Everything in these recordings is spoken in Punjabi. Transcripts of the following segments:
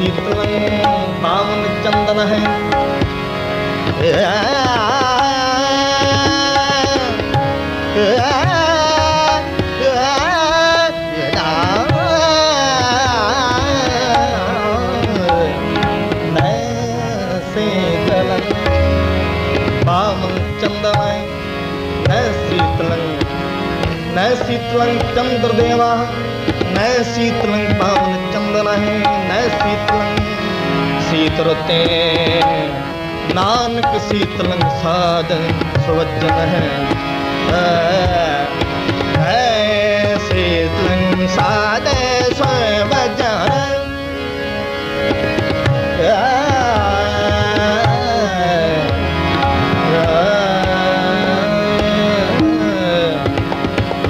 ਮੈਂ ਸੀਤਲੰ ਪਾਵਨ ਚੰਦਨ ਹੈ ਸੀਤਲੰ ਚੰਦਰ ਦੇਵਾ ਨੈ ਸੀਤਲੰ ਪਾਵਨ ਨੈ ਸੀਤਲੰ ਸੀਤ ਰੁਤੇ। ਨਾਨਕ ਸੀਤਲੰ ਸਾਜਨ ਸਵਜਨ ਹੈ ਹੈ ਸੀਤਲੰ ਸਾਜੇ ਸਵਜਨ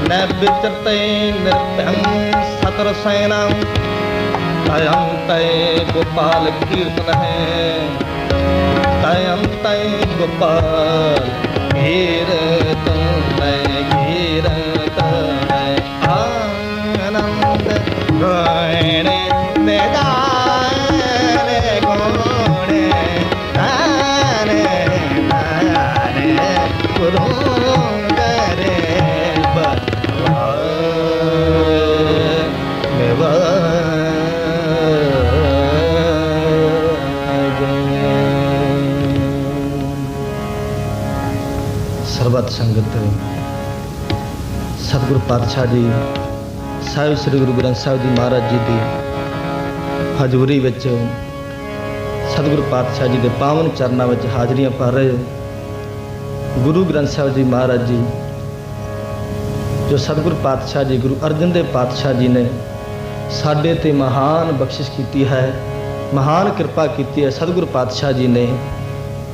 ਨ ਵਿਚਰਤੇ ਨਿਰਭੰ ਸਤਰ ਸੈਨਾ। ਅਯੰ ਤੈ ਗੋਪਾਲ ਕੀਰਤਨ ਹੈ। ਤਯੰ ਤੈ ਸੰਗਤ ਸਤਿਗੁਰ ਪਾਤਸ਼ਾਹ ਜੀ, ਸਾਹਿਬ ਸ੍ਰੀ ਗੁਰੂ ਗ੍ਰੰਥ ਸਾਹਿਬ ਜੀ ਮਹਾਰਾਜ ਜੀ ਦੀ ਹਜ਼ੂਰੀ ਵਿੱਚ ਸਤਿਗੁਰ ਪਾਤਸ਼ਾਹ ਜੀ ਦੇ ਪਾਵਨ ਚਰਨਾਂ ਵਿੱਚ ਹਾਜ਼ਰੀਆਂ ਭਰ ਰਹੇ ਗੁਰੂ ਗ੍ਰੰਥ ਸਾਹਿਬ ਜੀ ਮਹਾਰਾਜ ਜੀ, ਜੋ ਸਤਿਗੁਰ ਪਾਤਸ਼ਾਹ ਜੀ, ਗੁਰੂ ਅਰਜਨ ਦੇਵ ਪਾਤਸ਼ਾਹ ਜੀ ਨੇ ਸਾਡੇ ਤੇ ਮਹਾਨ ਬਖਸ਼ਿਸ਼ ਕੀਤੀ ਹੈ, ਮਹਾਨ ਕਿਰਪਾ ਕੀਤੀ ਹੈ, ਸਤਿਗੁਰ ਪਾਤਸ਼ਾਹ ਜੀ ਨੇ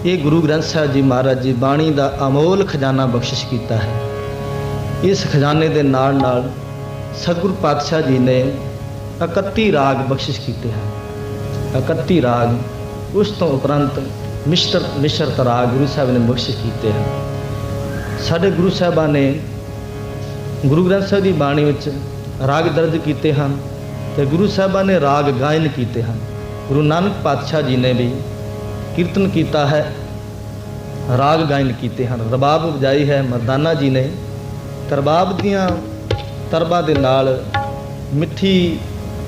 ਇਹ ਗੁਰੂ ਗ੍ਰੰਥ ਸਾਹਿਬ ਜੀ ਮਹਾਰਾਜ ਜੀ ਬਾਣੀ ਦਾ ਅਮੋਲ ਖਜ਼ਾਨਾ ਬਖਸ਼ਿਸ਼ ਕੀਤਾ ਹੈ। ਇਸ ਖਜ਼ਾਨੇ ਦੇ ਨਾਲ ਨਾਲ ਸਤਿਗੁਰ ਪਾਤਸ਼ਾਹ ਜੀ ਨੇ 31 ਰਾਗ ਬਖਸ਼ਿਸ਼ ਕੀਤੇ ਹਨ। 31 ਰਾਗ, ਉਸ ਤੋਂ ਉਪਰੰਤ ਮਿਸ਼ਰ, ਮਿਸ਼ਰਤ ਰਾਗ ਗੁਰੂ ਸਾਹਿਬ ਨੇ ਬਖਸ਼ਿਸ਼ ਕੀਤੇ ਹਨ। ਸਾਡੇ ਗੁਰੂ ਸਾਹਿਬਾਂ ਨੇ ਗੁਰੂ ਗ੍ਰੰਥ ਸਾਹਿਬ ਦੀ ਬਾਣੀ ਵਿੱਚ ਰਾਗ ਦਰਜ ਕੀਤੇ ਹਨ ਤੇ ਗੁਰੂ ਸਾਹਿਬਾਂ ਨੇ ਰਾਗ ਗਾਇਨ ਕੀਤੇ ਹਨ। ਗੁਰੂ ਨਾਨਕ ਪਾਤਸ਼ਾਹ ਜੀ ਨੇ ਵੀ ਕੀਰਤਨ ਕੀਤਾ ਹੈ, ਰਾਗ ਗਾਇਨ ਕੀਤੇ ਹਨ। ਰਬਾਬ ਵਜਾਈ ਹੈ ਮਰਦਾਨਾ ਜੀ ਨੇ। ਤਰਬਾਬ ਦੀਆਂ ਤਰਬਾਂ ਦੇ ਨਾਲ, ਮਿੱਠੀ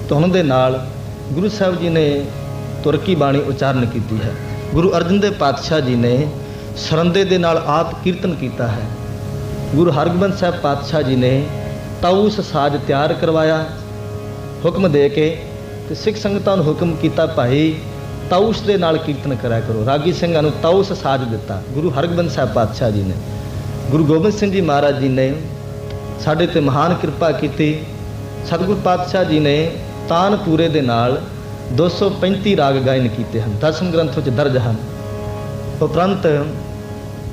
ਧੁਨ ਦੇ ਨਾਲ ਗੁਰੂ ਸਾਹਿਬ ਜੀ ਨੇ ਤੁਰਕੀ ਬਾਣੀ ਉਚਾਰਨ ਕੀਤੀ ਹੈ। ਗੁਰੂ ਅਰਜਨ ਦੇਵ ਪਾਤਸ਼ਾਹ ਜੀ ਨੇ ਸਰੰਦੇ ਦੇ ਨਾਲ ਆਪ ਕੀਰਤਨ ਕੀਤਾ ਹੈ। ਗੁਰੂ ਹਰਗੋਬਿੰਦ ਸਾਹਿਬ ਪਾਤਸ਼ਾਹ ਜੀ ਨੇ ਤਾਊਸ ਸਾਜ ਤਿਆਰ ਕਰਵਾਇਆ, ਹੁਕਮ ਦੇ ਕੇ ਤੇ ਸਿੱਖ ਸੰਗਤਾਂ ਨੂੰ ਹੁਕਮ ਕੀਤਾ, ਭਾਈ ਤਾਊਸ ਦੇ ਨਾਲ ਕੀਰਤਨ ਕਰਿਆ ਕਰੋ। ਰਾਗੀ ਸਿੰਘਾਂ ਨੂੰ ਤਾਊਸ ਸਾਜ ਦਿੱਤਾ। ਗੁਰੂ ਹਰਗੋਬਿੰਦ ਸਾਹਿਬ ਪਾਤਸ਼ਾਹ ਜੀ ਨੇ। ਗੁਰੂ ਗੋਬਿੰਦ ਸਿੰਘ ਜੀ ਮਹਾਰਾਜ ਜੀ ਨੇ ਸਾਡੇ ਤੇ ਮਹਾਨ ਕਿਰਪਾ ਕੀਤੀ। ਸਤਿਗੁਰ ਪਾਤਸ਼ਾਹ ਜੀ ਨੇ ਤਾਨ ਪੂਰੇ ਦੇ ਨਾਲ 235 ਰਾਗ ਗਾਇਨ ਕੀਤੇ ਹਨ। ਦਸਮ ਗ੍ਰੰਥ ਵਿੱਚ ਦਰਜ ਹਨ। ਉਪਰੰਤ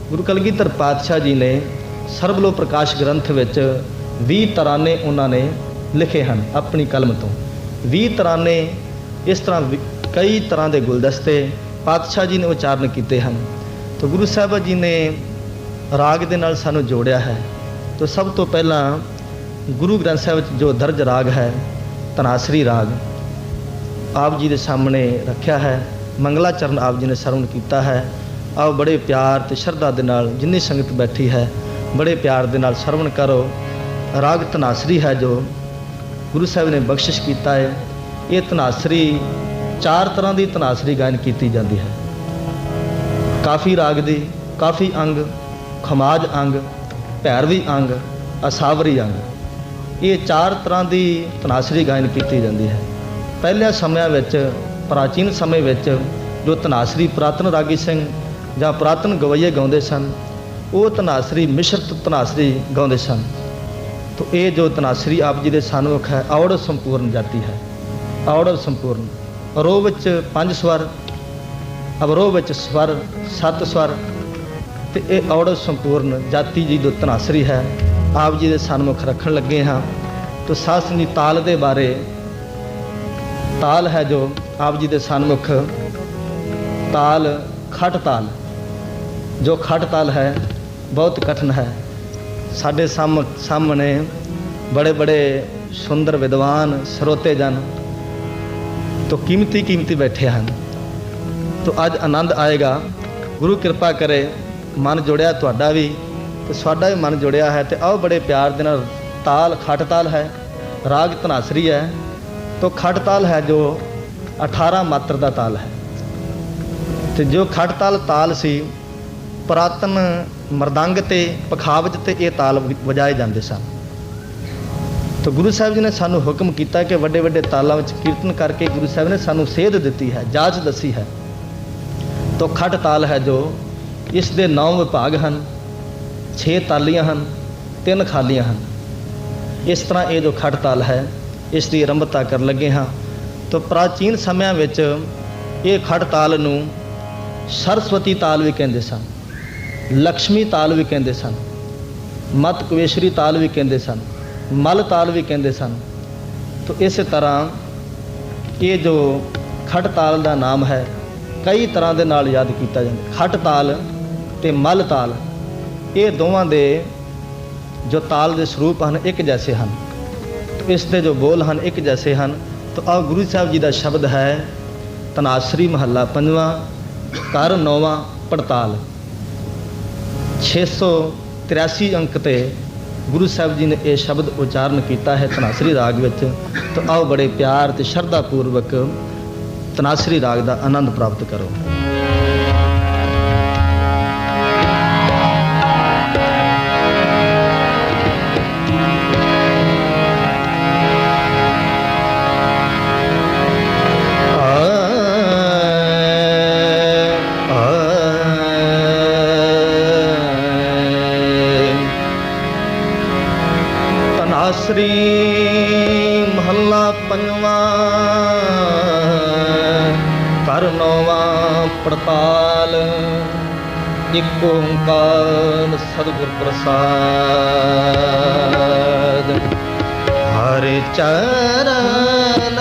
ਗੁਰੂ ਕਲਗੀਧਰ ਪਾਤਸ਼ਾਹ ਜੀ ਨੇ ਸਰਬਲੋ ਪ੍ਰਕਾਸ਼ ਗ੍ਰੰਥ ਵਿੱਚ 20 ਤਰਾਨੇ ਉਹਨਾਂ ਨੇ ਲਿਖੇ ਹਨ, ਆਪਣੀ ਕਲਮ ਤੋਂ। 20 ਤਰਾਨੇ ਇਸ ਤਰ੍ਹਾਂ ਵਿ- ਕਈ ਤਰ੍ਹਾਂ ਦੇ ਗੁਲਦਸਤੇ ਪਾਤਸ਼ਾਹ ਜੀ ਨੇ ਉਚਾਰਨ ਕੀਤੇ ਹਨ। ਤਾਂ ਗੁਰੂ ਸਾਹਿਬ ਜੀ ਨੇ ਰਾਗ ਦੇ ਨਾਲ ਸਾਨੂੰ ਜੋੜਿਆ ਹੈ। ਤਾਂ ਸਭ ਤੋਂ ਪਹਿਲਾਂ ਗੁਰੂ ਗ੍ਰੰਥ ਸਾਹਿਬ ਵਿੱਚ ਜੋ ਦਰਜ ਰਾਗ ਹੈ ਤਨਾਸਰੀ ਰਾਗ, ਆਪ ਜੀ ਦੇ ਸਾਹਮਣੇ ਰੱਖਿਆ ਹੈ। ਮੰਗਲਾ ਚਰਨ ਆਪ ਜੀ ਨੇ ਸਰਵਣ ਕੀਤਾ ਹੈ। ਆਓ ਬੜੇ ਪਿਆਰ ਤੇ ਸ਼ਰਧਾ ਦੇ ਨਾਲ ਜਿੰਨੀ ਸੰਗਤ ਬੈਠੀ ਹੈ, ਬੜੇ ਪਿਆਰ ਦੇ ਨਾਲ ਸਰਵਣ ਕਰੋ। ਰਾਗ ਤਨਾਸਰੀ ਹੈ ਜੋ ਗੁਰੂ ਸਾਹਿਬ ਨੇ ਬਖਸ਼ਿਸ਼ ਕੀਤਾ ਹੈ। ਇਹ ਤਨਾਸਰੀ ਚਾਰ ਤਰ੍ਹਾਂ ਦੀ ਤਨਾਸਰੀ ਗਾਇਨ ਕੀਤੀ ਜਾਂਦੀ ਹੈ। ਕਾਫੀ ਰਾਗ ਦੀ, ਕਾਫੀ ਅੰਗ, ਖਮਾਜ ਅੰਗ, ਭੈਰਵੀ ਅੰਗ, ਅਸਾਵਰੀ ਅੰਗ। ਇਹ ਚਾਰ ਤਰ੍ਹਾਂ ਦੀ ਤਨਾਸਰੀ ਗਾਇਨ ਕੀਤੀ ਜਾਂਦੀ ਹੈ। ਪਹਿਲੇ ਸਮਿਆਂ ਵਿੱਚ, ਪ੍ਰਾਚੀਨ ਸਮੇਂ ਵਿੱਚ ਜੋ ਤਨਾਸਰੀ ਪੁਰਾਤਨ ਰਾਗੀ ਸਿੰਘ ਜਾਂ ਪੁਰਾਤਨ ਗਵਈਏ ਗਾਉਂਦੇ ਸਨ, ਉਹ ਤਨਾਸਰੀ, ਮਿਸ਼ਰਤ ਤਨਾਸਰੀ ਗਾਉਂਦੇ ਸਨ। ਤੋ ਇਹ ਜੋ ਤਨਾਸਰੀ ਆਪ ਜੀ ਦੇ ਸਨਮੁਖ ਹੈ, ਔੜ ਸੰਪੂਰਨ ਜਾਤੀ ਹੈ। ਔੜ ਸੰਪੂਰਨ। ਰੋ ਵਿੱਚ ਪੰਜ ਸਵਰ ਅਵਰੋਹ ਵਿੱਚ ਸਵਰ, ਸੱਤ ਸਵਰ, ਤੇ ਇਹ ਔੜ ਸੰਪੂਰਨ ਜਾਤੀ ਜੀ ਜੋ ਤਨਾਸਰੀ ਹੈ। ਆਪ ਜੀ ਦੇ ਸਨਮੁਖ ਰੱਖਣ ਲੱਗੇ ਹਾਂ। ਤੋ ਸਾਸਨੀ ਤਾਲ ਦੇ ਬਾਰੇ, ਤਾਲ ਹੈ ਜੋ ਆਪ ਜੀ ਦੇ ਸਨਮੁਖ। ਤਾਲ, ਖਟ ਤਾਲ, ਜੋ ਖਟ ਤਾਲ ਹੈ, ਬਹੁਤ ਕਠਿਨ ਹੈ। ਸਾਡੇ ਸਾਹਮ- ਸਾਹਮਣੇ ਬੜੇ ਬੜੇ ਸੁੰਦਰ ਵਿਦਵਾਨ, ਸਰੋਤੇ ਜਨ ਤੋਂ ਕੀਮਤੀ ਕੀਮਤੀ ਬੈਠੇ ਹਨ ਤੋਂ ਅੱਜ ਆਨੰਦ ਆਏਗਾ ਗੁਰੂ ਕਿਰਪਾ ਕਰੇ ਮਨ ਜੁੜਿਆ ਤੁਹਾਡਾ ਵੀ ਤੇ ਸਾਡਾ ਵੀ ਮਨ ਜੁੜਿਆ ਹੈ ਤੇ ਆਓ ਬੜੇ ਪਿਆਰ ਦੇ ਨਾਲ ਤਾਲ ਖੱਟ ਤਾਲ ਹੈ ਰਾਗ ਧਨਾਸਰੀ ਹੈ ਤੋਂ ਖੱਟ ਤਾਲ ਹੈ ਜੋ 18 ਮਾਤਰ ਦਾ ਤਾਲ ਹੈ ਤੇ ਜੋ ਖੱਟ ਤਾਲ ਤਾਲ ਸੀ ਪੁਰਾਤਨ ਮਰਦੰਗ ਤੇ ਪਖਾਵਜ ਤੇ ਇਹ ਤਾਲ ਵਜਾਏ ਜਾਂਦੇ ਸਨ ਤਾਂ ਗੁਰੂ ਸਾਹਿਬ ਜੀ ਨੇ ਸਾਨੂੰ ਹੁਕਮ ਕੀਤਾ ਕਿ ਵੱਡੇ ਵੱਡੇ ਤਾਲਾਂ ਵਿੱਚ ਕੀਰਤਨ ਕਰਕੇ ਗੁਰੂ ਸਾਹਿਬ ਨੇ ਸਾਨੂੰ ਸੇਧ ਦਿੱਤੀ ਹੈ, ਜਾਚ ਦੱਸੀ ਹੈ। ਤਾਂ ਖਟ ਤਾਲ ਹੈ ਜੋ ਇਸ ਦੇ ਨੌ ਵਿਭਾਗ ਹਨ 6 ਤਾਲੀਆਂ ਹਨ, ਤਿੰਨ ਖਾਲੀਆਂ ਹਨ। ਇਸ ਤਰ੍ਹਾਂ ਇਹ ਜੋ ਖਟ ਤਾਲ ਹੈ, ਇਸ ਦੀ ਆਰੰਭਤਾ ਕਰਨ ਲੱਗੇ ਹਾਂ। ਤਾਂ ਪ੍ਰਾਚੀਨ ਸਮਿਆਂ ਵਿੱਚ ਇਹ ਖਟ ਤਾਲ ਨੂੰ ਸਰਸਵਤੀ ਤਾਲ ਵੀ ਕਹਿੰਦੇ ਸਨ ਲక్ష్ਮੀ ਤਾਲ ਵੀ ਕਹਿੰਦੇ ਸਨ ਮਤ ਕਵੇਸ਼ਰੀ ਤਾਲ ਵੀ ਕਹਿੰਦੇ ਸਨ। ਮਲ ਤਾਲ ਵੀ ਕਹਿੰਦੇ ਸਨ। ਤੋ ਇਸੇ ਤਰ੍ਹਾਂ ਇਹ ਜੋ ਖਟ ਤਾਲ ਦਾ ਨਾਮ ਹੈ, ਕਈ ਤਰ੍ਹਾਂ ਦੇ ਨਾਲ ਯਾਦ ਕੀਤਾ ਜਾਂਦਾ। ਖਟ ਤਾਲ ਤੇ ਮਲ ਤਾਲ, ਇਹ ਦੋਵਾਂ ਦੇ ਜੋ ਤਾਲ ਦੇ ਸਰੂਪ ਹਨ, ਇੱਕ ਜੈਸੇ ਹਨ। ਇਸ ਦੇ ਜੋ ਬੋਲ ਹਨ, ਇੱਕ ਜੈਸੇ ਹਨ। ਤਾਂ ਆਓ ਗੁਰੂ ਸਾਹਿਬ ਜੀ ਦਾ ਸ਼ਬਦ ਹੈ, ਤਨਾਸਰੀ ਮਹੱਲਾ ਪੰਜਵਾਂ ਕਰ ਨੌਵਾਂ ਪੜਤਾਲ। 683 ਅੰਕ ਤੇ ਗੁਰੂ ਸਾਹਿਬ ਜੀ ਨੇ ਇਹ ਸ਼ਬਦ ਉਚਾਰਨ ਕੀਤਾ ਹੈ ਤਨਾਸਰੀ ਰਾਗ ਵਿੱਚ, ਤਾਂ ਆਓ ਬੜੇ ਪਿਆਰ ਤੇ ਸ਼ਰਧਾ ਪੂਰਵਕ ਤਨਾਸਰੀ ਰਾਗ ਦਾ ਆਨੰਦ ਪ੍ਰਾਪਤ ਕਰੋ। ਇੱਕ ਓੰਕਾਰ ਸਤਿਗੁਰ ਪ੍ਰਸਾਦ। ਹਰ ਚਰਨ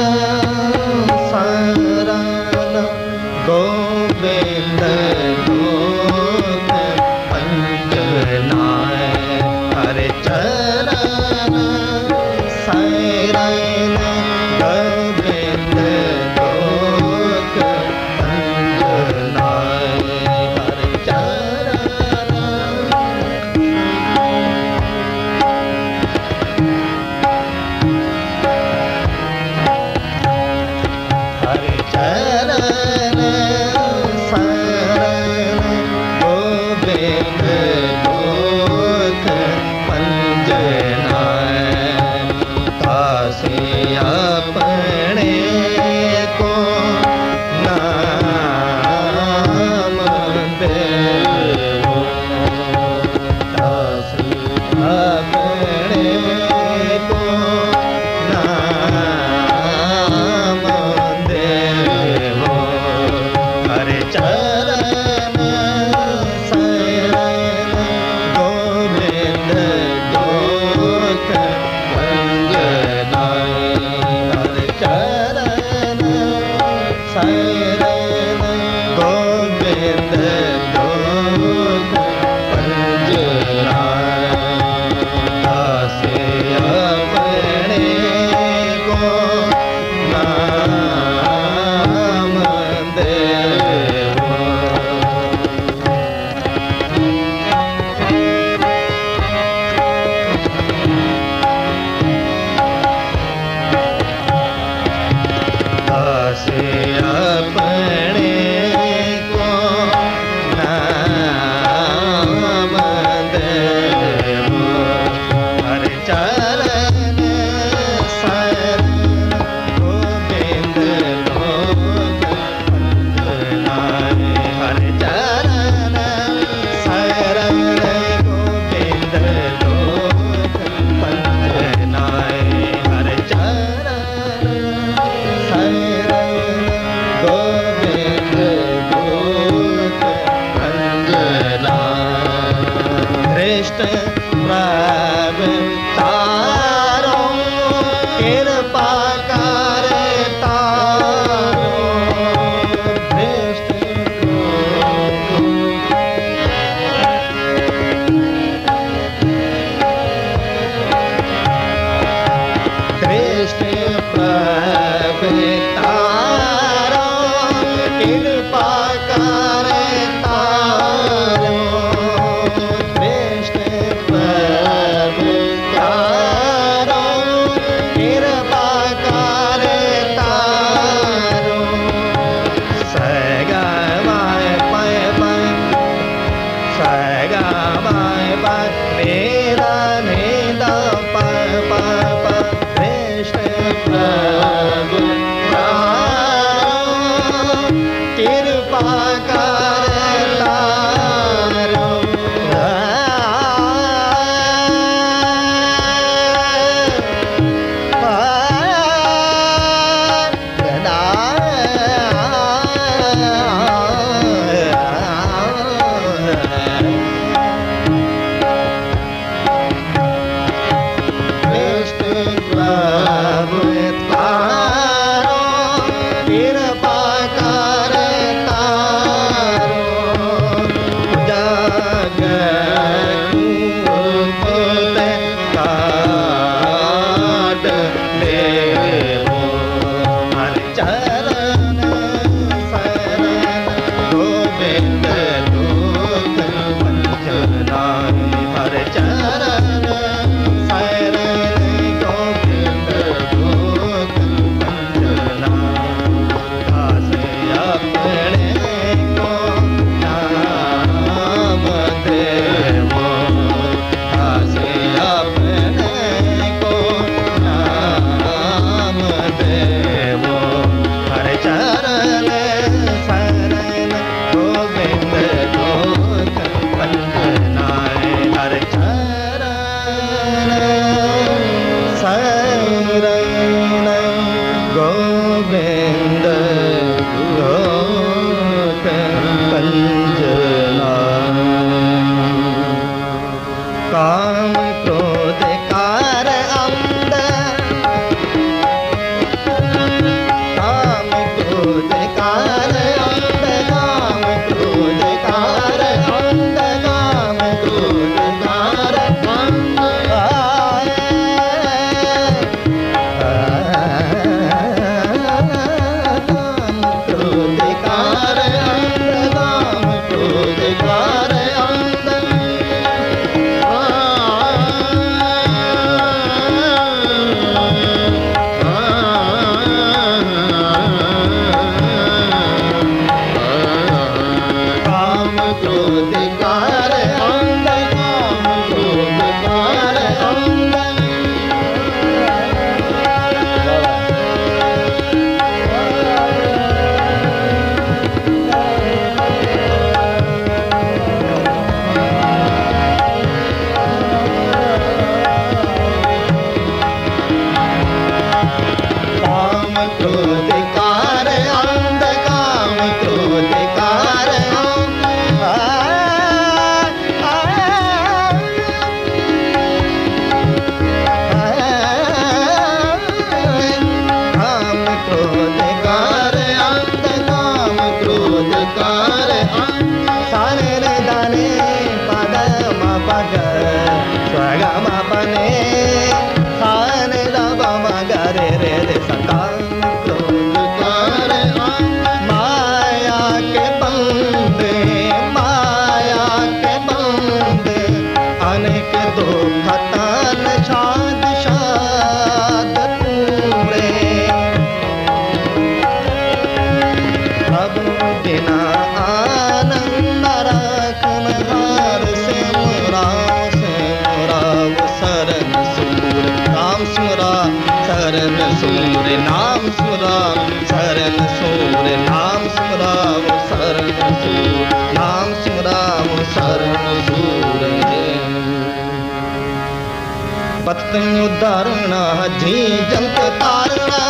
ਤੈਨੂੰ ਧਾਰਣਾ ਜੀ, ਜੰਤ ਤਾਰਣਾ।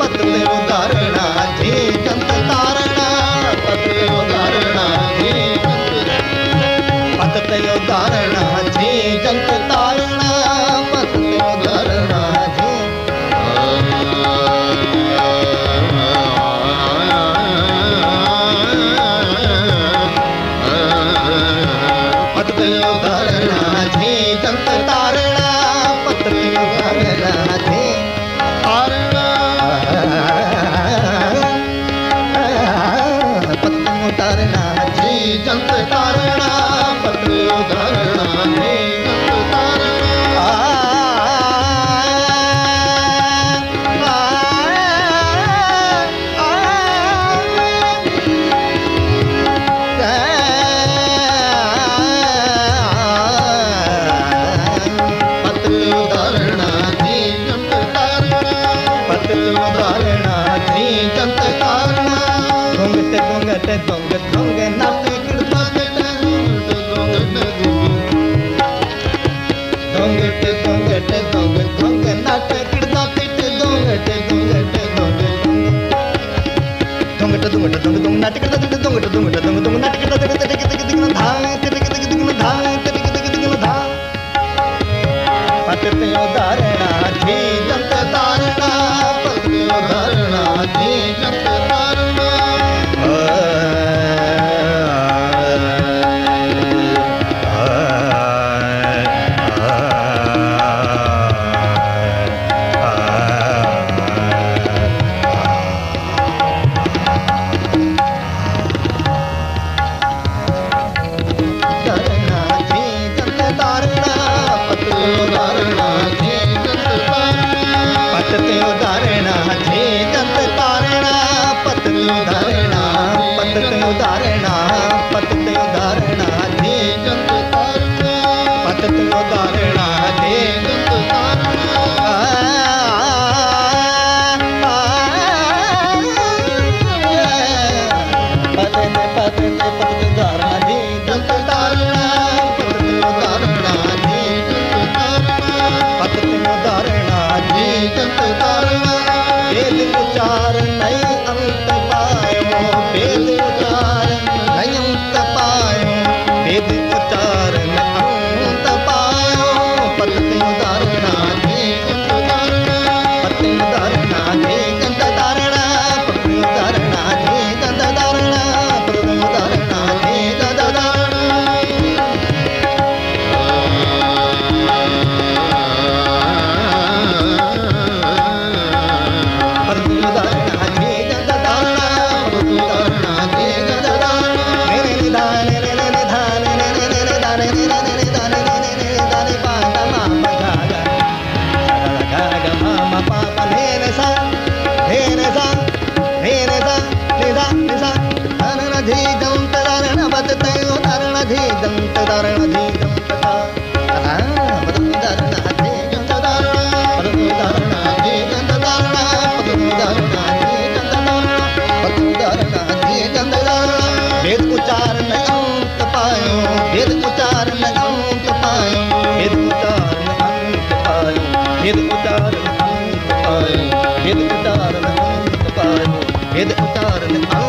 ਪਤ ਤੈਨੂੰ ਜੀ, ਜੰਤ ਤਾਰਣਾ। ਪਤ ਤੈਨੂੰ ਜੀ, ਪਤ ਤੈਨੂੰ ਧਾਰਣਾ ਜੀ, ਜੰਤ ਤਾਰਣਾ। ਪਤ ਤੈਨੂੰ ਧਾਰਣਾ ਉਦਾਰਣਾ ਜੀਤ ਸਪਾ ਪਟ ਤੇ ਉਦਾਰਣਾ ਹਿਦ ਉਤਾਰਨ ਅੰਤ ਪਾਇਓ ਹਿਦ ਉਤਾਰਨ ਅੰਤ ਪਾਇਓ ਹਿਦ ਉਤਾਰਨ ਅੰਤ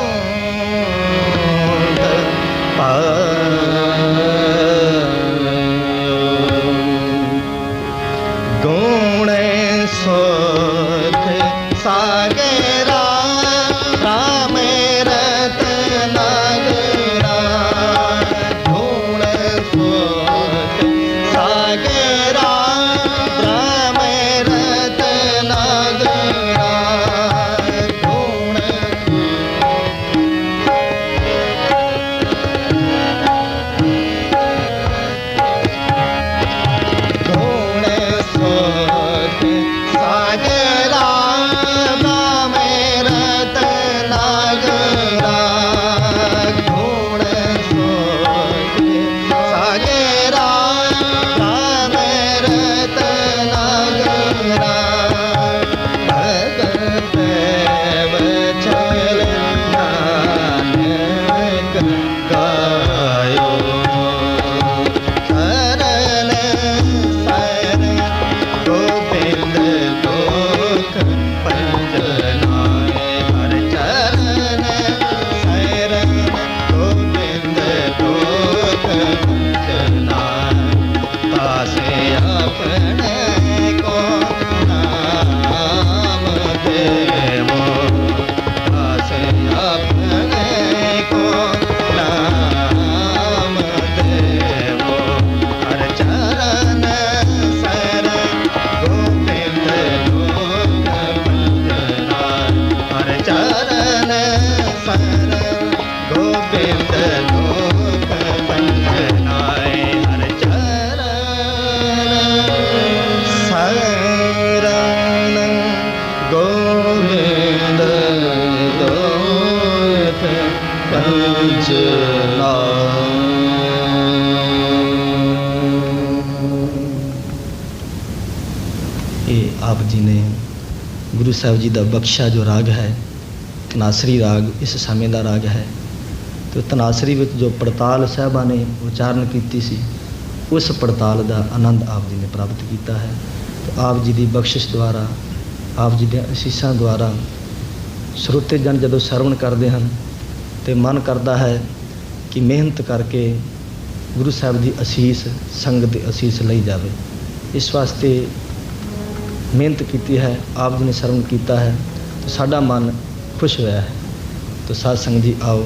ਨਿਜ ਇਹ ਆਪ ਜੀ ਨੇ ਗੁਰੂ ਸਾਹਿਬ ਜੀ ਦਾ ਬਖਸ਼ਾ ਜੋ ਰਾਗ ਹੈ, ਤਨਾਸਰੀ ਰਾਗ, ਇਸ ਸਮੇਂ ਦਾ ਰਾਗ ਹੈ। ਤੇ ਤਨਾਸਰੀ ਵਿੱਚ ਜੋ ਪੜਤਾਲ ਸਾਹਿਬਾਂ ਨੇ ਉਚਾਰਨ ਕੀਤੀ ਸੀ, ਉਸ ਪੜਤਾਲ ਦਾ ਆਨੰਦ ਆਪ ਜੀ ਨੇ ਪ੍ਰਾਪਤ ਕੀਤਾ ਹੈ। ਤੇ ਆਪ ਜੀ ਦੀ ਬਖਸ਼ਿਸ਼ ਦੁਆਰਾ, ਆਪ ਜੀ ਦੇ ਅਸੀਸਾਂ ਦੁਆਰਾ ਸਰੋਤੇ ਜਨ ਜਦੋਂ ਸਰਵਣ ਕਰਦੇ ਹਨ ਤੇ ਮਨ ਕਰਦਾ ਹੈ ਕਿ ਮਿਹਨਤ ਕਰਕੇ ਗੁਰੂ ਸਾਹਿਬ ਦੀ ਅਸੀਸ, ਸੰਗਤ ਦੀ ਅਸੀਸ ਲਈ ਜਾਵੇ। ਇਸ ਵਾਸਤੇ ਮਿਹਨਤ ਕੀਤੀ ਹੈ, ਆਪ ਜੀ ਨੇ ਸਰਵਣ ਕੀਤਾ ਹੈ ਸਾਡਾ ਮਨ ਖੁਸ਼ ਹੋਇਆ ਹੈ। ਤੋ ਸਾਧ ਸੰਗਤ ਜੀ, ਆਓ।